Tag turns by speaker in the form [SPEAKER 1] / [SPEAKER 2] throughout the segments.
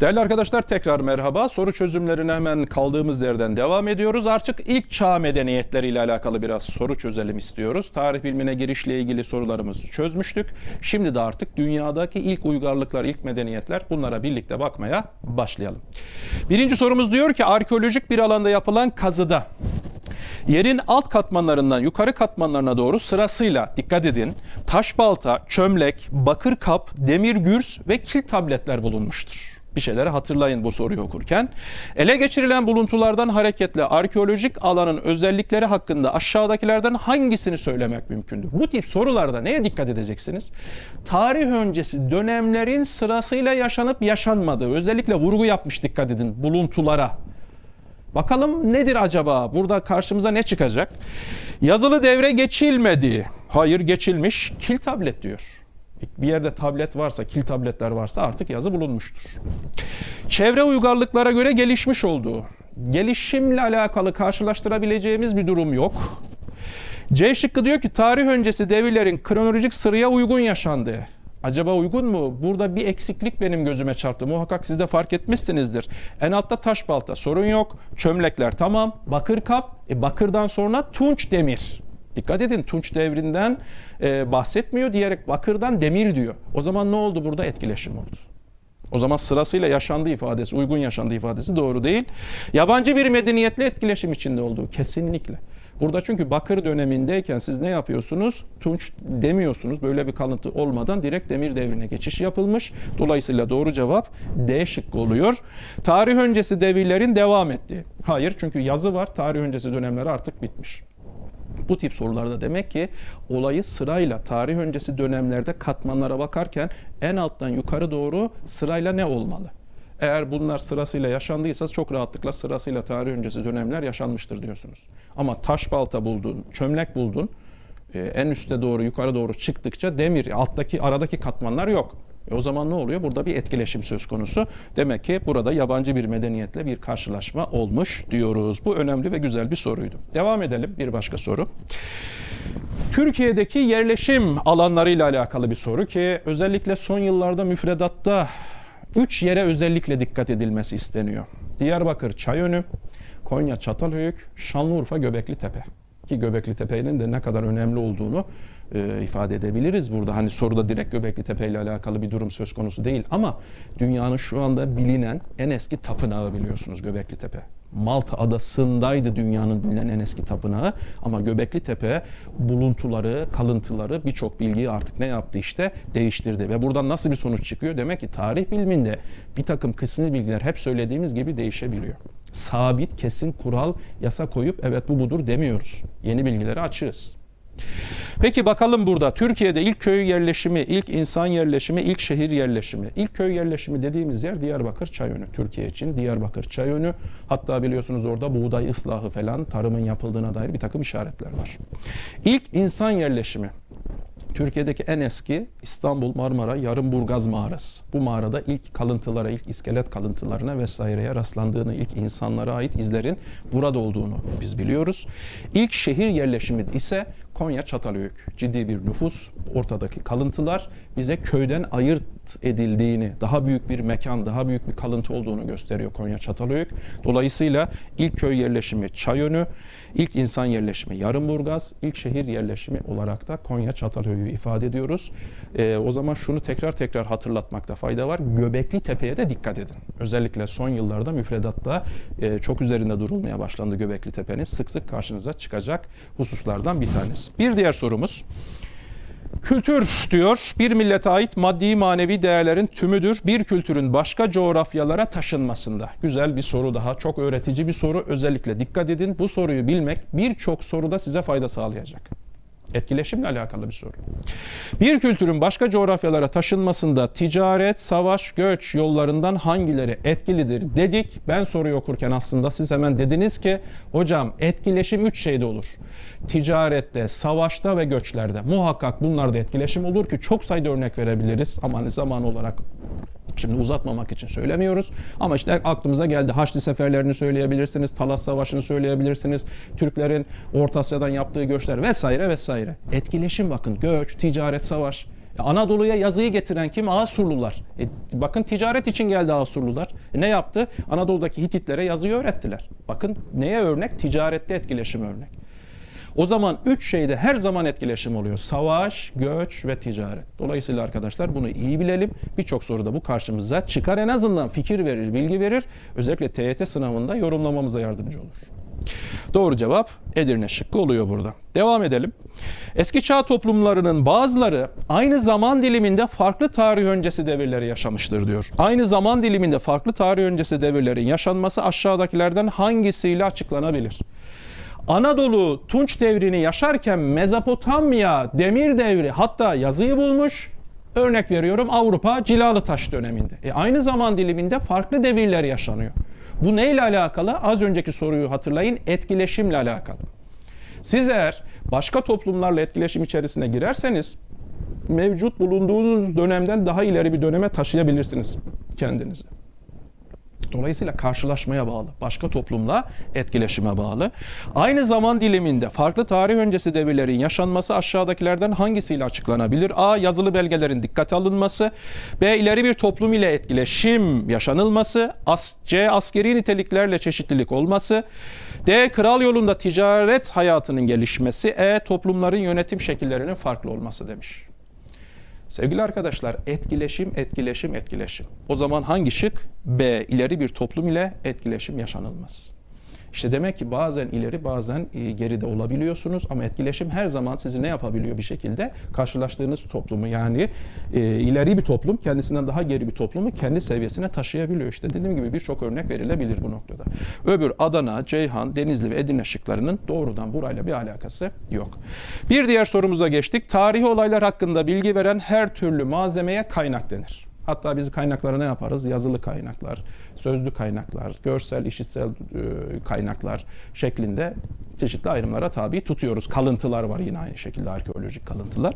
[SPEAKER 1] Değerli arkadaşlar tekrar merhaba. Soru çözümlerine hemen kaldığımız yerden devam ediyoruz. Artık ilk çağ medeniyetleriyle alakalı biraz soru çözelim istiyoruz. Tarih bilimine girişle ilgili sorularımızı çözmüştük. Şimdi de artık dünyadaki ilk uygarlıklar, ilk medeniyetler bunlara birlikte bakmaya başlayalım. Birinci sorumuz diyor ki arkeolojik bir alanda yapılan kazıda Yerin alt katmanlarından yukarı katmanlarına doğru sırasıyla dikkat edin taş balta, çömlek, bakır kap, demir gürs ve kil tabletler bulunmuştur. Bir şeyleri hatırlayın bu soruyu okurken. Ele geçirilen buluntulardan hareketle arkeolojik alanın özellikleri hakkında aşağıdakilerden hangisini söylemek mümkündür? Bu tip sorularda neye dikkat edeceksiniz? Tarih öncesi dönemlerin sırasıyla yaşanıp yaşanmadığı özellikle vurgu yapmış dikkat edin buluntulara. Bakalım nedir acaba? Burada karşımıza ne çıkacak? Yazılı devre geçilmedi. Hayır geçilmiş. Kil tablet diyor. Bir yerde tablet varsa, kil tabletler varsa artık yazı bulunmuştur. Çevre uygarlıklara göre gelişmiş olduğu. Gelişimle alakalı karşılaştırabileceğimiz bir durum yok. C şıkkı diyor ki tarih öncesi devirlerin kronolojik sıraya uygun yaşandığı. Acaba uygun mu? Burada bir eksiklik benim gözüme çarptı. Muhakkak siz de fark etmişsinizdir. En altta taş balta sorun yok. Çömlekler tamam. Bakır kap. E, bakırdan sonra tunç demir. Dikkat edin tunç devrinden e, bahsetmiyor diyerek bakırdan demir diyor. O zaman ne oldu burada? Etkileşim oldu. O zaman sırasıyla yaşandığı ifadesi, uygun yaşandığı ifadesi doğru değil. Yabancı bir medeniyetle etkileşim içinde olduğu kesinlikle. Burada çünkü Bakır dönemindeyken siz ne yapıyorsunuz? Tunç demiyorsunuz. Böyle bir kalıntı olmadan direkt demir devrine geçiş yapılmış. Dolayısıyla doğru cevap D şıkkı oluyor. Tarih öncesi devirlerin devam ettiği. Hayır çünkü yazı var. Tarih öncesi dönemler artık bitmiş. Bu tip sorularda demek ki olayı sırayla tarih öncesi dönemlerde katmanlara bakarken en alttan yukarı doğru sırayla ne olmalı? Eğer bunlar sırasıyla yaşandıysa çok rahatlıkla sırasıyla tarih öncesi dönemler yaşanmıştır diyorsunuz. Ama taş balta buldun, çömlek buldun, e, en üste doğru yukarı doğru çıktıkça demir, alttaki aradaki katmanlar yok. E o zaman ne oluyor? Burada bir etkileşim söz konusu. Demek ki burada yabancı bir medeniyetle bir karşılaşma olmuş diyoruz. Bu önemli ve güzel bir soruydu. Devam edelim bir başka soru. Türkiye'deki yerleşim alanlarıyla alakalı bir soru ki özellikle son yıllarda müfredatta üç yere özellikle dikkat edilmesi isteniyor. Diyarbakır Çayönü, Konya Çatalhöyük, Şanlıurfa Göbekli Tepe. Ki Göbekli Tepe'nin de ne kadar önemli olduğunu e, ifade edebiliriz burada. Hani soruda direkt Göbekli Tepe ile alakalı bir durum söz konusu değil ama dünyanın şu anda bilinen en eski tapınağı biliyorsunuz Göbekli Tepe. Malta adasındaydı dünyanın bilinen en eski tapınağı ama Göbekli Tepe buluntuları, kalıntıları birçok bilgiyi artık ne yaptı işte değiştirdi ve buradan nasıl bir sonuç çıkıyor? Demek ki tarih biliminde bir takım kısmi bilgiler hep söylediğimiz gibi değişebiliyor. Sabit, kesin kural, yasa koyup evet bu budur demiyoruz. Yeni bilgileri açığız. Peki bakalım burada Türkiye'de ilk köy yerleşimi, ilk insan yerleşimi, ilk şehir yerleşimi. İlk köy yerleşimi dediğimiz yer Diyarbakır Çayönü. Türkiye için Diyarbakır Çayönü. Hatta biliyorsunuz orada buğday ıslahı falan tarımın yapıldığına dair bir takım işaretler var. İlk insan yerleşimi. Türkiye'deki en eski İstanbul Marmara Yarımburgaz mağarası. Bu mağarada ilk kalıntılara, ilk iskelet kalıntılarına vesaireye rastlandığını, ilk insanlara ait izlerin burada olduğunu biz biliyoruz. İlk şehir yerleşimi ise Konya Çatalhöyük. Ciddi bir nüfus, ortadaki kalıntılar bize köyden ayırt edildiğini, daha büyük bir mekan, daha büyük bir kalıntı olduğunu gösteriyor Konya Çatalhöyük. Dolayısıyla ilk köy yerleşimi Çayönü, ilk insan yerleşimi Yarımburgaz, ilk şehir yerleşimi olarak da Konya Çatalhöyük'ü ifade ediyoruz. Ee, o zaman şunu tekrar tekrar hatırlatmakta fayda var. Göbekli Tepe'ye de dikkat edin. Özellikle son yıllarda müfredatta e, çok üzerinde durulmaya başlandı Göbekli Tepe'nin. Sık sık karşınıza çıkacak hususlardan bir tanesi. Bir diğer sorumuz. Kültür diyor bir millete ait maddi manevi değerlerin tümüdür. Bir kültürün başka coğrafyalara taşınmasında. Güzel bir soru daha. Çok öğretici bir soru. Özellikle dikkat edin. Bu soruyu bilmek birçok soruda size fayda sağlayacak. Etkileşimle alakalı bir soru. Bir kültürün başka coğrafyalara taşınmasında ticaret, savaş, göç yollarından hangileri etkilidir dedik. Ben soruyu okurken aslında siz hemen dediniz ki hocam etkileşim üç şeyde olur. Ticarette, savaşta ve göçlerde. Muhakkak bunlarda etkileşim olur ki çok sayıda örnek verebiliriz ama hani zaman olarak Şimdi uzatmamak için söylemiyoruz. Ama işte aklımıza geldi. Haçlı seferlerini söyleyebilirsiniz. Talas Savaşı'nı söyleyebilirsiniz. Türklerin Orta Asya'dan yaptığı göçler vesaire vesaire. Etkileşim bakın. Göç, ticaret, savaş. Anadolu'ya yazıyı getiren kim? Asurlular. E, bakın ticaret için geldi Asurlular. E, ne yaptı? Anadolu'daki Hititlere yazıyı öğrettiler. Bakın neye örnek? Ticarette etkileşim örnek. O zaman üç şeyde her zaman etkileşim oluyor. Savaş, göç ve ticaret. Dolayısıyla arkadaşlar bunu iyi bilelim. Birçok soruda bu karşımıza çıkar. En azından fikir verir, bilgi verir. Özellikle TYT sınavında yorumlamamıza yardımcı olur. Doğru cevap Edirne şıkkı oluyor burada. Devam edelim. Eski çağ toplumlarının bazıları aynı zaman diliminde farklı tarih öncesi devirleri yaşamıştır diyor. Aynı zaman diliminde farklı tarih öncesi devirlerin yaşanması aşağıdakilerden hangisiyle açıklanabilir? Anadolu Tunç devrini yaşarken Mezopotamya demir devri hatta yazıyı bulmuş. Örnek veriyorum Avrupa Cilalı Taş döneminde. E aynı zaman diliminde farklı devirler yaşanıyor. Bu neyle alakalı? Az önceki soruyu hatırlayın. Etkileşimle alakalı. Siz eğer başka toplumlarla etkileşim içerisine girerseniz mevcut bulunduğunuz dönemden daha ileri bir döneme taşıyabilirsiniz kendinizi. Dolayısıyla karşılaşmaya bağlı, başka toplumla etkileşime bağlı. Aynı zaman diliminde farklı tarih öncesi devirlerin yaşanması aşağıdakilerden hangisiyle açıklanabilir? A. Yazılı belgelerin dikkate alınması. B. ileri bir toplum ile etkileşim yaşanılması. As C. Askeri niteliklerle çeşitlilik olması. D. Kral yolunda ticaret hayatının gelişmesi. E. Toplumların yönetim şekillerinin farklı olması demiş. Sevgili arkadaşlar etkileşim, etkileşim, etkileşim. O zaman hangi şık? B. İleri bir toplum ile etkileşim yaşanılmaz. İşte demek ki bazen ileri bazen e, geride olabiliyorsunuz ama etkileşim her zaman sizi ne yapabiliyor bir şekilde? Karşılaştığınız toplumu yani e, ileri bir toplum kendisinden daha geri bir toplumu kendi seviyesine taşıyabiliyor. İşte dediğim gibi birçok örnek verilebilir bu noktada. Öbür Adana, Ceyhan, Denizli ve Edirne şıklarının doğrudan burayla bir alakası yok. Bir diğer sorumuza geçtik. Tarihi olaylar hakkında bilgi veren her türlü malzemeye kaynak denir. Hatta biz kaynakları ne yaparız? Yazılı kaynaklar, sözlü kaynaklar, görsel, işitsel e, kaynaklar şeklinde çeşitli ayrımlara tabi tutuyoruz. Kalıntılar var yine aynı şekilde arkeolojik kalıntılar.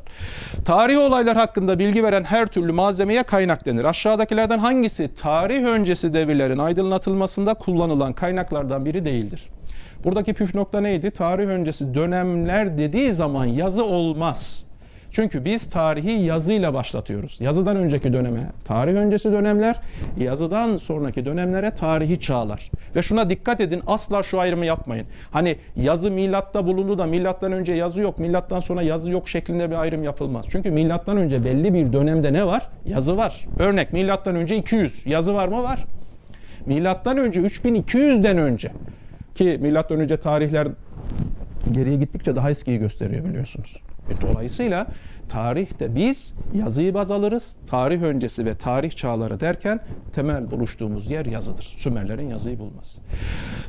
[SPEAKER 1] Tarihi olaylar hakkında bilgi veren her türlü malzemeye kaynak denir. Aşağıdakilerden hangisi tarih öncesi devirlerin aydınlatılmasında kullanılan kaynaklardan biri değildir? Buradaki püf nokta neydi? Tarih öncesi dönemler dediği zaman yazı olmaz. Çünkü biz tarihi yazıyla başlatıyoruz. Yazıdan önceki döneme tarih öncesi dönemler, yazıdan sonraki dönemlere tarihi çağlar. Ve şuna dikkat edin asla şu ayrımı yapmayın. Hani yazı milatta bulundu da milattan önce yazı yok, milattan sonra yazı yok şeklinde bir ayrım yapılmaz. Çünkü milattan önce belli bir dönemde ne var? Yazı var. Örnek milattan önce 200. Yazı var mı? Var. Milattan önce 3200'den önce ki milattan önce tarihler geriye gittikçe daha eskiyi gösteriyor biliyorsunuz. E, Dolayısıyla tarihte biz yazıyı baz alırız. Tarih öncesi ve tarih çağları derken temel buluştuğumuz yer yazıdır. Sümerlerin yazıyı bulması.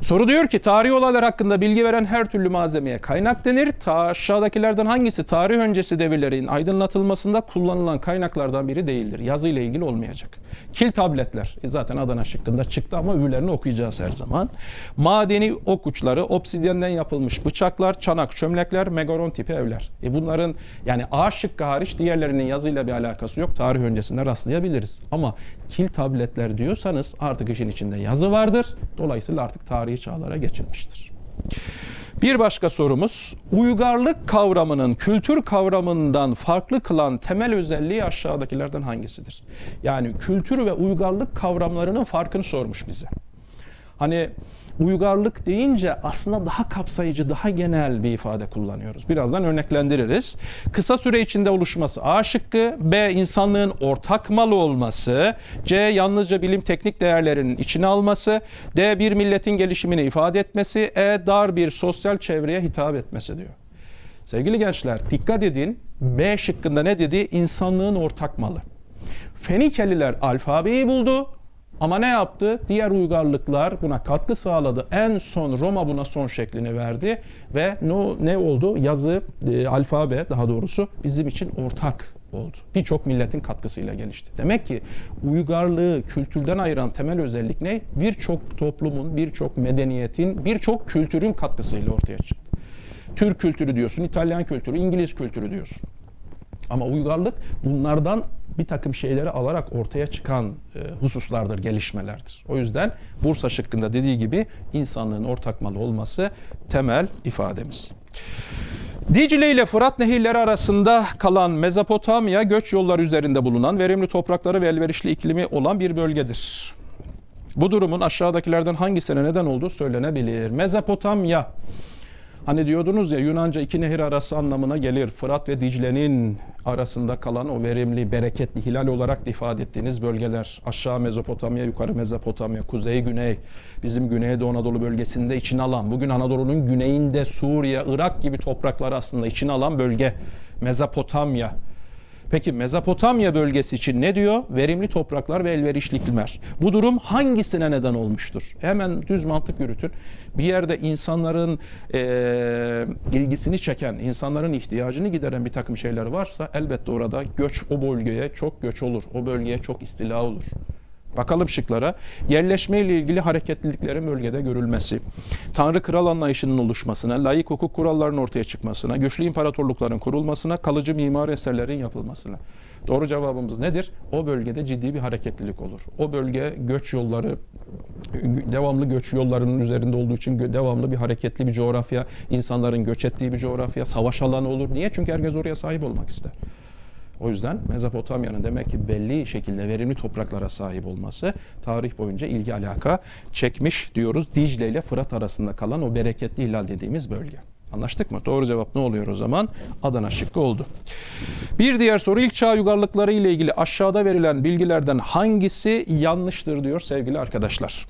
[SPEAKER 1] Soru diyor ki tarih olaylar hakkında bilgi veren her türlü malzemeye kaynak denir. Ta aşağıdakilerden hangisi tarih öncesi devirlerin aydınlatılmasında kullanılan kaynaklardan biri değildir? Yazı ile ilgili olmayacak. Kil tabletler e, zaten Adana şıkkında çıktı ama öbürlerini okuyacağız her zaman. Madeni ok uçları, obsidyenden yapılmış bıçaklar, çanak, çömlekler, megaron tipi evler. E bunların yani A şıkkı hariç diğerlerinin yazıyla bir alakası yok. Tarih öncesinde rastlayabiliriz. Ama kil tabletler diyorsanız artık işin içinde yazı vardır. Dolayısıyla artık tarihi çağlara geçilmiştir. Bir başka sorumuz, uygarlık kavramının kültür kavramından farklı kılan temel özelliği aşağıdakilerden hangisidir? Yani kültür ve uygarlık kavramlarının farkını sormuş bize. Hani uygarlık deyince aslında daha kapsayıcı, daha genel bir ifade kullanıyoruz. Birazdan örneklendiririz. Kısa süre içinde oluşması A şıkkı, B insanlığın ortak malı olması, C yalnızca bilim teknik değerlerinin içine alması, D bir milletin gelişimini ifade etmesi, E dar bir sosyal çevreye hitap etmesi diyor. Sevgili gençler dikkat edin B şıkkında ne dedi? İnsanlığın ortak malı. Fenikeliler alfabeyi buldu ama ne yaptı? Diğer uygarlıklar buna katkı sağladı. En son Roma buna son şeklini verdi ve ne, ne oldu? Yazı, e, alfabe daha doğrusu bizim için ortak oldu. Birçok milletin katkısıyla gelişti. Demek ki uygarlığı kültürden ayıran temel özellik ne? Birçok toplumun, birçok medeniyetin, birçok kültürün katkısıyla ortaya çıktı. Türk kültürü diyorsun, İtalyan kültürü, İngiliz kültürü diyorsun. Ama uygarlık bunlardan bir takım şeyleri alarak ortaya çıkan e, hususlardır, gelişmelerdir. O yüzden Bursa şıkkında dediği gibi insanlığın ortak malı olması temel ifademiz. Dicle ile Fırat nehirleri arasında kalan Mezopotamya göç yolları üzerinde bulunan verimli toprakları ve elverişli iklimi olan bir bölgedir. Bu durumun aşağıdakilerden hangisine neden olduğu söylenebilir. Mezopotamya Hani diyordunuz ya Yunanca iki nehir arası anlamına gelir. Fırat ve Dicle'nin arasında kalan o verimli, bereketli, hilal olarak ifade ettiğiniz bölgeler. Aşağı Mezopotamya, yukarı Mezopotamya, kuzey, güney. Bizim Güneydoğu Anadolu bölgesinde içine alan, bugün Anadolu'nun güneyinde Suriye, Irak gibi toprakları aslında içine alan bölge. Mezopotamya. Peki Mezopotamya bölgesi için ne diyor? Verimli topraklar ve elverişli iklimler. Bu durum hangisine neden olmuştur? Hemen düz mantık yürütün. Bir yerde insanların eee, ilgisini çeken, insanların ihtiyacını gideren bir takım şeyler varsa elbette orada göç o bölgeye çok göç olur. O bölgeye çok istila olur. Bakalım şıklara. Yerleşme ile ilgili hareketliliklerin bölgede görülmesi, Tanrı kral anlayışının oluşmasına, layık hukuk kurallarının ortaya çıkmasına, güçlü imparatorlukların kurulmasına, kalıcı mimari eserlerin yapılmasına. Doğru cevabımız nedir? O bölgede ciddi bir hareketlilik olur. O bölge göç yolları, devamlı göç yollarının üzerinde olduğu için devamlı bir hareketli bir coğrafya, insanların göç ettiği bir coğrafya, savaş alanı olur. Niye? Çünkü herkes oraya sahip olmak ister. O yüzden Mezopotamya'nın demek ki belli şekilde verimli topraklara sahip olması tarih boyunca ilgi alaka çekmiş diyoruz. Dicle ile Fırat arasında kalan o bereketli hilal dediğimiz bölge. Anlaştık mı? Doğru cevap ne oluyor o zaman? Adana şıkkı oldu. Bir diğer soru ilk çağ uygarlıkları ile ilgili aşağıda verilen bilgilerden hangisi yanlıştır diyor sevgili arkadaşlar.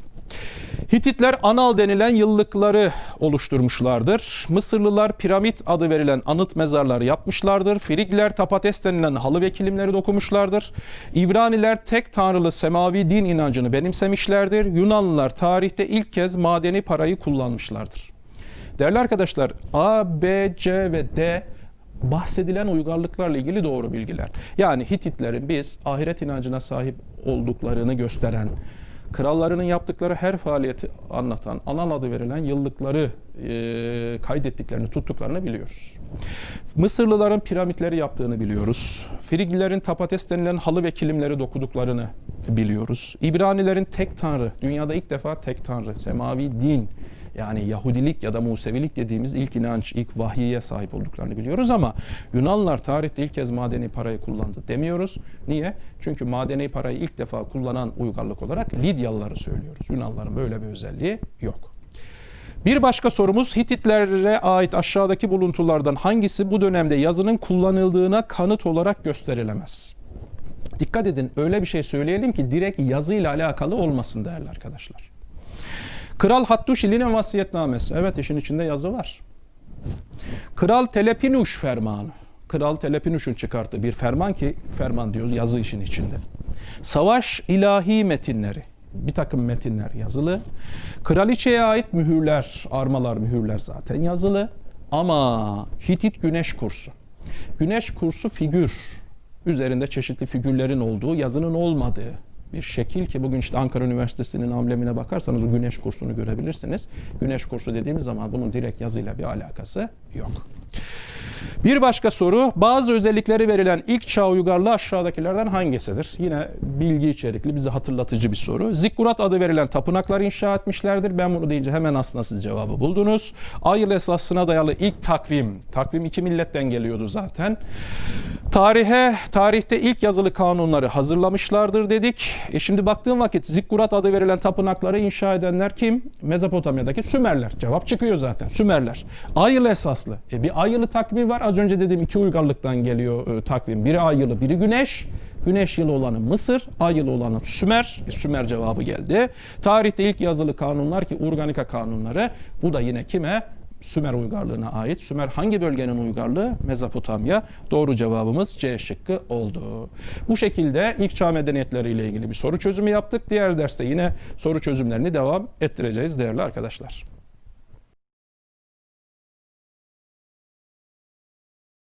[SPEAKER 1] Hititler Anal denilen yıllıkları oluşturmuşlardır. Mısırlılar piramit adı verilen anıt mezarları yapmışlardır. Frigler tapates denilen halı ve kilimleri dokumuşlardır. İbraniler tek tanrılı semavi din inancını benimsemişlerdir. Yunanlılar tarihte ilk kez madeni parayı kullanmışlardır. Değerli arkadaşlar A, B, C ve D bahsedilen uygarlıklarla ilgili doğru bilgiler. Yani Hititlerin biz ahiret inancına sahip olduklarını gösteren, krallarının yaptıkları her faaliyeti anlatan, anan adı verilen yıllıkları e, kaydettiklerini, tuttuklarını biliyoruz. Mısırlıların piramitleri yaptığını biliyoruz. Frigilerin tapates denilen halı ve kilimleri dokuduklarını biliyoruz. İbranilerin tek tanrı, dünyada ilk defa tek tanrı, semavi din yani Yahudilik ya da Musevilik dediğimiz ilk inanç, ilk vahiye sahip olduklarını biliyoruz ama Yunanlılar tarihte ilk kez madeni parayı kullandı demiyoruz. Niye? Çünkü madeni parayı ilk defa kullanan uygarlık olarak Lidyalıları söylüyoruz. Yunanlıların böyle bir özelliği yok. Bir başka sorumuz Hititlere ait aşağıdaki buluntulardan hangisi bu dönemde yazının kullanıldığına kanıt olarak gösterilemez? Dikkat edin öyle bir şey söyleyelim ki direkt yazıyla alakalı olmasın değerli arkadaşlar. Kral Hattuşili'nin vasiyetnamesi. Evet işin içinde yazı var. Kral Telepinuş fermanı. Kral Telepinuş'un çıkarttığı bir ferman ki ferman diyoruz yazı işin içinde. Savaş ilahi metinleri. Bir takım metinler yazılı. Kraliçeye ait mühürler, armalar, mühürler zaten yazılı. Ama Hitit güneş kursu. Güneş kursu figür. Üzerinde çeşitli figürlerin olduğu, yazının olmadığı bir şekil ki bugün işte Ankara Üniversitesi'nin amblemine bakarsanız o güneş kursunu görebilirsiniz. Güneş kursu dediğimiz zaman bunun direkt yazıyla bir alakası yok. Bir başka soru, bazı özellikleri verilen ilk çağ uygarlığı aşağıdakilerden hangisidir? Yine bilgi içerikli, bize hatırlatıcı bir soru. Zikkurat adı verilen tapınaklar inşa etmişlerdir. Ben bunu deyince hemen aslında siz cevabı buldunuz. Ayıl esasına dayalı ilk takvim, takvim iki milletten geliyordu zaten. Tarihe, tarihte ilk yazılı kanunları hazırlamışlardır dedik. E şimdi baktığım vakit Zikkurat adı verilen tapınakları inşa edenler kim? Mezopotamya'daki Sümerler. Cevap çıkıyor zaten. Sümerler. Ayıl esaslı. E bir ayılı takvim var. Az önce dediğim iki uygarlıktan geliyor e, takvim. Biri ay yılı, biri güneş. Güneş yılı olanı Mısır, ay yılı olanı Sümer. E, Sümer cevabı geldi. Tarihte ilk yazılı kanunlar ki Organika kanunları. Bu da yine kime? Sümer uygarlığına ait. Sümer hangi bölgenin uygarlığı? Mezopotamya. Doğru cevabımız C şıkkı oldu. Bu şekilde ilk çağ medeniyetleriyle ilgili bir soru çözümü yaptık. Diğer derste yine soru çözümlerini devam ettireceğiz değerli arkadaşlar.